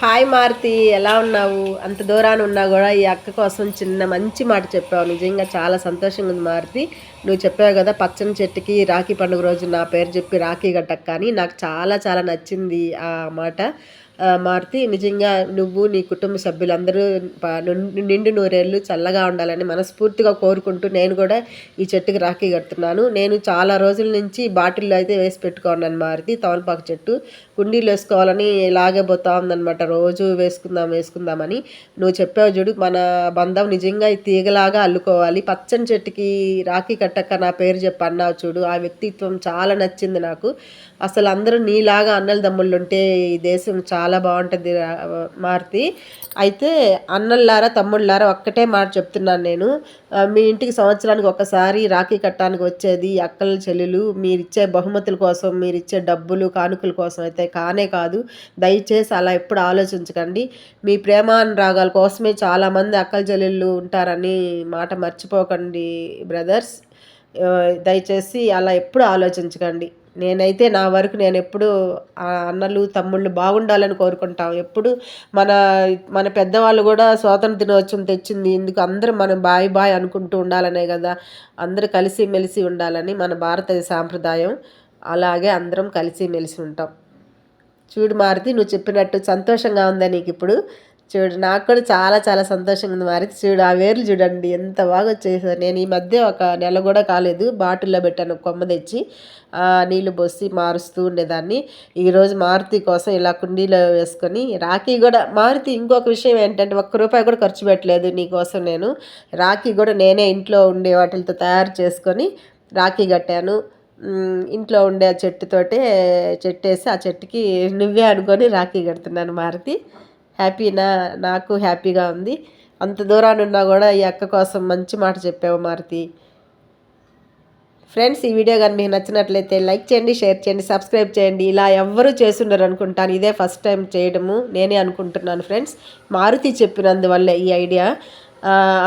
Hi Maruti ఎలా ఉన్నావు? అంత దూరాన్ని ఉన్నా కూడా ఈ అక్క కోసం చిన్న మంచి మాట చెప్పావు. నిజంగా చాలా సంతోషంగా ఉంది మారుతి. నువ్వు చెప్పావు కదా పచ్చని చెట్టుకి రాఖీ పండుగ రోజు నా పేరు చెప్పి రాఖీ గట్టకు కానీ నాకు చాలా చాలా నచ్చింది ఆ మాట. మారుతి నిజంగా నువ్వు నీ కుటుంబ సభ్యులందరూ నిండు నూరేళ్ళు చల్లగా ఉండాలని మనస్ఫూర్తిగా కోరుకుంటూ నేను కూడా ఈ చెట్టుకి రాఖీ కడుతున్నాను. నేను చాలా రోజుల నుంచి బాటిల్లో అయితే వేసి పెట్టుకున్నాను మారుతి తమలపాకు చెట్టు. కుండీలు వేసుకోవాలని ఇలాగే పోతా ఉందనమాట రోజు వేసుకుందాం వేసుకుందామని నువ్వు చెప్పావు చూడు మన బంధం నిజంగా ఈ తీగలాగా అల్లుకోవాలి. పచ్చని చెట్టుకి రాఖీ కట్టక్క నా పేరు చెప్పి అన్నావు చూడు. ఆ వ్యక్తిత్వం చాలా నచ్చింది నాకు. అసలు అందరూ నీలాగా అన్నల దమ్ముళ్ళు ఉంటే ఈ దేశం చాలా చాలా బాగుంటుంది మారుతి. అయితే అన్నల్లారా తమ్ముళ్ళారా ఒక్కటే మాట చెప్తున్నాను నేను. మీ ఇంటికి సంవత్సరానికి ఒకసారి రాఖీ కట్టడానికి వచ్చేది అక్కల చెల్లెలు. మీరిచ్చే బహుమతుల కోసం మీరిచ్చే డబ్బులు కానుకల కోసం అయితే కానే కాదు. దయచేసి అలా ఎప్పుడు ఆలోచించకండి. మీ ప్రేమానురాగాల కోసమే చాలామంది అక్కల చెల్లెళ్ళు ఉంటారని మాట మర్చిపోకండి బ్రదర్స్. దయచేసి అలా ఎప్పుడు ఆలోచించకండి. నేనైతే నా వరకు నేను ఎప్పుడు అన్నలు తమ్ముళ్ళు బాగుండాలని కోరుకుంటాం. ఎప్పుడు మన మన పెద్దవాళ్ళు కూడా స్వాతంత్ర దినోత్సవం తెచ్చింది. ఎందుకు అందరూ మనం బాయ్ బాయ్ అనుకుంటూ ఉండాలనే కదా. అందరూ కలిసి మెలిసి ఉండాలని మన భారత సాంప్రదాయం. అలాగే అందరం కలిసి మెలిసి ఉంటాం. చూడు మారుతి నువ్వు చెప్పినట్టు సంతోషంగా ఉందా నీకు ఇప్పుడు? చూడు నాకు కూడా చాలా చాలా సంతోషంగా ఉంది మారుతి. చూడు ఆ వేర్లు చూడండి ఎంత బాగా వచ్చేసారు నేను ఈ మధ్య ఒక నెల కూడా కాలేదు బాటిల్లో పెట్టాను కొమ్మ తెచ్చి ఆ, నీళ్ళు పోసి మారుస్తూ ఉండేదాన్ని. ఈరోజు మారుతి కోసం ఇలా కుండీలో వేసుకొని రాఖీ కూడా మారుతి ఇంకొక విషయం ఏంటంటే ఒక్క రూపాయి కూడా ఖర్చు పెట్టలేదు నీకోసం నేను. రాఖీ కూడా నేనే ఇంట్లో ఉండే వాటితో తయారు చేసుకొని రాఖీ కట్టాను. ఇంట్లో ఉండే ఆ చెట్టుతోటే చెట్టు వేసి ఆ చెట్టుకి నువ్వే అనుకొని రాఖీ కడుతున్నాను మారుతి. హ్యాపీనా? నాకు హ్యాపీగా ఉంది. అంత దూరాన్ని ఉన్నా కూడా ఈ అక్క కోసం మంచి మాట చెప్పావు మారుతి. ఫ్రెండ్స్ ఈ వీడియో కానీ మీకు నచ్చినట్లయితే లైక్ చేయండి షేర్ చేయండి సబ్స్క్రైబ్ చేయండి. ఇలా ఎవ్వరూ చేసుండరు అనుకుంటాను. ఇదే ఫస్ట్ టైం చేయడము నేనే అనుకుంటున్నాను ఫ్రెండ్స్. మారుతి చెప్పినందువల్ల ఈ ఐడియా.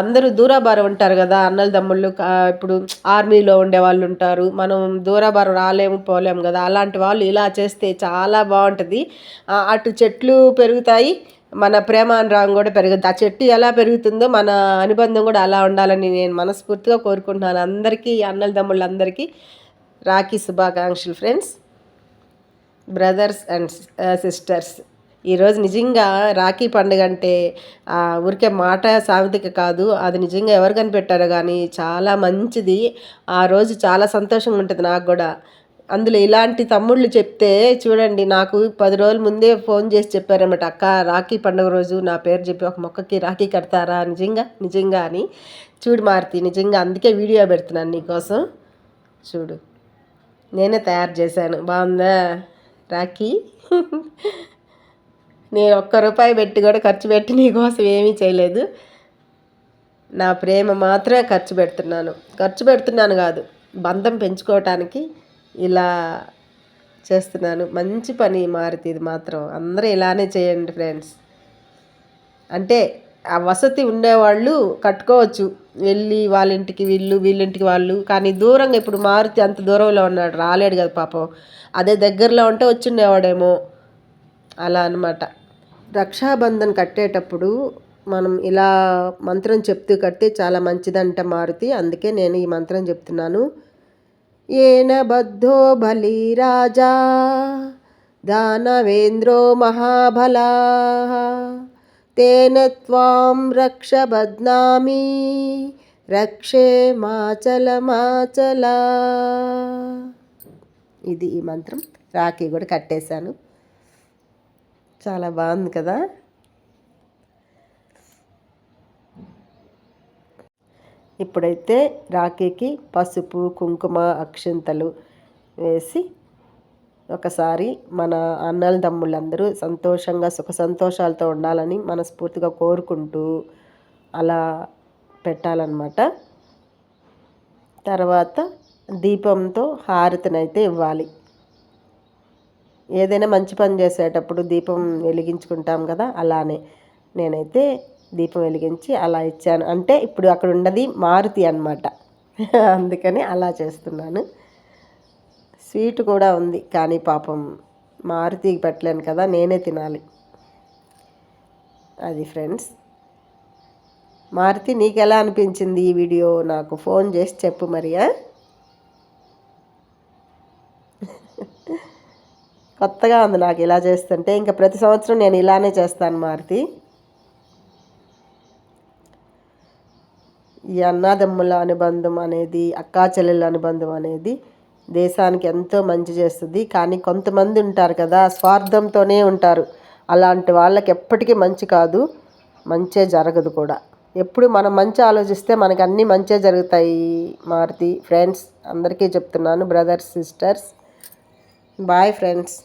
అందరూ దూరాభారం ఉంటారు కదా అన్నలు తమ్ముళ్ళు ఇప్పుడు ఆర్మీలో ఉండే వాళ్ళు ఉంటారు. మనం దూరాభారం రాలేము పోలేము కదా. అలాంటి వాళ్ళు ఇలా చేస్తే చాలా బాగుంటుంది. అటు చెట్లు పెరుగుతాయి మన ప్రేమ అనురాగం కూడా పెరుగుతుంది ఆ చెట్టు ఎలా పెరుగుతుందో మన అనుబంధం కూడా అలా ఉండాలని నేను మనస్ఫూర్తిగా కోరుకుంటున్నాను. అందరికీ అన్నల తమ్ముళ్ళందరికీ రాఖీ శుభాకాంక్షలు ఫ్రెండ్స్. బ్రదర్స్ అండ్ సిస్టర్స్ ఈరోజు నిజంగా రాఖీ పండుగ అంటే ఆ, ఊరికే మాట సామెతిక కాదు. అది నిజంగా ఎవరు కనిపెట్టారో కానీ చాలా మంచిది. ఆ రోజు చాలా సంతోషంగా ఉంటుంది నాకు కూడా. అందులో ఇలాంటి తమ్ముళ్ళు చెప్తే చూడండి నాకు పది రోజుల ముందే ఫోన్ చేసి చెప్పారన్నమాట. అక్క రాఖీ పండుగ రోజు నా పేరు చెప్పి ఒక మొక్కకి రాఖీ కడతారా? నిజంగా నిజంగా అని. చూడు మారుతి నిజంగా అందుకే వీడియో పెడుతున్నాను నీకోసం. చూడు నేనే తయారు చేశాను. బాగుందా? రాఖీ? నేను ఒక్క రూపాయి పెట్టి కూడా ఖర్చు పెట్టి నీకోసం ఏమీ చేయలేదు. నా ప్రేమ మాత్రమే ఖర్చు పెడుతున్నాను. ఖర్చు పెడుతున్నాను కాదు బంధం పెంచుకోవటానికి ఇలా చేస్తున్నాను. మంచి పని మారుతి ఇది మాత్రం. అందరూ ఇలానే చేయండి ఫ్రెండ్స్. అంటే ఆ వసతి ఉండేవాళ్ళు కట్టుకోవచ్చు. వెళ్ళి వాళ్ళ ఇంటికి వీళ్ళు వీళ్ళింటికి వాళ్ళు. కానీ దూరంగా ఇప్పుడు మారుతి అంత దూరంలో ఉన్నాడు. రాలేడు కదా పాపం. అదే దగ్గరలో ఉంటే వచ్చిండేవాడేమో. అలా అన్నమాట. రక్షాబంధన్ కట్టేటప్పుడు మనం ఇలా మంత్రం చెప్తూ కడితే చాలా మంచిదంట మారుతి. అందుకే నేను ఈ మంత్రం చెప్తున్నాను. ఏన బద్ధో बलिराजा రాజా దానవేంద్రో మహాబలా त्वां रक्ष बध्नामि రక్షే మాచల మాచల ఇది ఈ మంత్రం. రాఖీ కూడా కట్టేశాను. చాలా బాగుంది కదా? ఇప్పుడైతే రాఖీకి పసుపు కుంకుమ అక్షింతలు వేసి ఒకసారి మన అన్నల తమ్ముళ్ళందరూ సంతోషంగా సుఖ సంతోషాలతో ఉండాలని మనస్ఫూర్తిగా కోరుకుంటూ అలా పెట్టాలన్నమాట. తర్వాత దీపంతో హారతినైతే ఇవ్వాలి. ఏదైనా మంచి పని చేసేటప్పుడు దీపం వెలిగించుకుంటాం కదా అలానే. నేనైతే దీపం వెలిగించి అలా ఇచ్చాను. అంటే ఇప్పుడు అక్కడ ఉన్నది మారుతి అన్నమాట. అందుకని అలా చేస్తున్నాను. స్వీట్ కూడా ఉంది కానీ పాపం మారుతికి పెట్టలేను కదా నేనే తినాలి. అది ఫ్రెండ్స్. మారుతి నీకు ఎలా అనిపించింది ఈ వీడియో? నాకు ఫోన్ చేసి చెప్పు మరియా కొత్తగా ఉంది నాకు ఇలా చేస్తుంటే. ఇంకా ప్రతి సంవత్సరం నేను ఇలానే చేస్తాను మారుతి. ఈ అన్నాదమ్ముల అనుబంధం అనేది అక్కా చెల్లెల అనుబంధం అనేది దేశానికి ఎంతో మంచి చేస్తుంది. కానీ కొంతమంది ఉంటారు కదా స్వార్థంతోనే ఉంటారు. అలాంటి వాళ్ళకి ఎప్పటికీ మంచి కాదు మంచే జరగదు కూడా. ఎప్పుడు మనం మంచి ఆలోచిస్తే మనకి అన్నీ మంచే జరుగుతాయి. మారుతి ఫ్రెండ్స్ అందరికీ చెప్తున్నాను బ్రదర్స్ సిస్టర్స్. Bye friends.